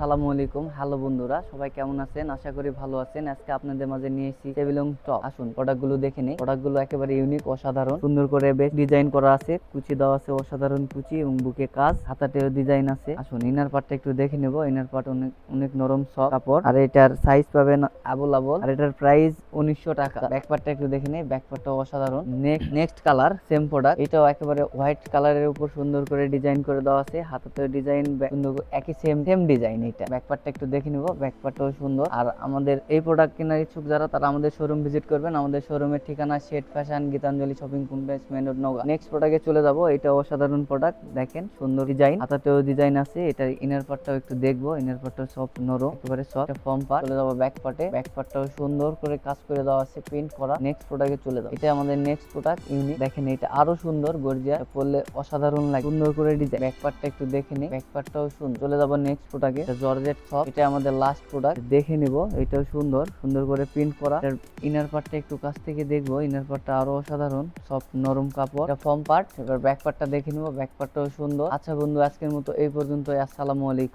সালামু আলাইকুম। হ্যালো বন্ধুরা, সবাই কেমন আছেন? আশা করি ভালো আছেন। আজকে আপনাদের মাঝে নিয়ে এসেছি টেবিলং টপ আসুন প্রোডাক্টগুলো দেখে নিই। প্রোডাক্টগুলো একেবারে ইউনিক অসাধারণ। সুন্দর করে বেশ ডিজাইন করা আছে। কুচি দেওয়া আছে অসাধারণ কুচি এবং বুকে কাজ। হাতাতেও ডিজাইন আছে। আসুন ইনার পার্টটা একটু দেখে নেব। ইনার পার্ট অনেক অনেক নরম সফট কাপড়। আর এটার সাইজ পাবেন আবল আবল আর এটার প্রাইস উনিশশো টাকা। ব্যাক পার্টটা একটু দেখে নেই। ব্যাক পার্টটা অসাধারণ। নেক্সট কালার সেম প্রোডাক্ট এটাও একেবারে হোয়াইট কালারের উপর সুন্দর করে ডিজাইন করে দেওয়া আছে। হাতাতে ডিজাইন সুন্দর একই সেম সেম ডিজাইন এটা। ব্যাকপার্টটা একটু দেখে নিব, ব্যাকপার্টটাও সুন্দর। আর আমাদের এই প্রোডাক্ট কেনার ইচ্ছুক যারা, তারা আমাদের শোরুম ভিজিট করবেন। আমাদের শোরুমের ঠিকানা shade fashion, Gitanjali shopping complex main Naga next প্রোডাক্টে চলে যাব, এটা অসাধারণ প্রোডাক্ট দেখেন, সুন্দর ডিজাইন হাতাতেও ডিজাইন আছে, এটার ইনার পার্টটাও একটু দেখব। ইনার পার্টটাও সফট নরম, একেবারে সফট ফর্ম পার্ট চলে যাব ব্যাক পার্টে ব্যাক পার্টটাও সুন্দর করে কাজ করে দেওয়া আছে প্রিন্ট করা। নেক্সট প্রোডাক্টে চলে যাব। এটা আমাদের নেক্সট প্রোডাক্ট ইউনিক দেখেন, এটা আরও সুন্দর গর্জিয়া পরলে অসাধারণ লাগে। সুন্দর করে ডিজাইন ব্যাক পার্টটা একটু দেখে নিই ব্যাক পার্টটাও সুন্দর। চলে যাব নেক্সট প্রোডাক্টে জর্জেট সব এটা আমাদের লাস্ট প্রোডাক্ট দেখে নিব, এটাও সুন্দর সুন্দর করে প্রিন্ট করা। ইনার পার্টটা একটু কাছ থেকে দেখব ইনার পার্টটা আরও অসাধারণ সব নরম কাপড়। এটা ফর্ম পার্ট এবার ব্যাক পার্টটা দেখে নিব ব্যাক পার্টটাও সুন্দর। আচ্ছা বন্ধু, আজকের মতো এই পর্যন্ত আসসালামু আলাইকুম।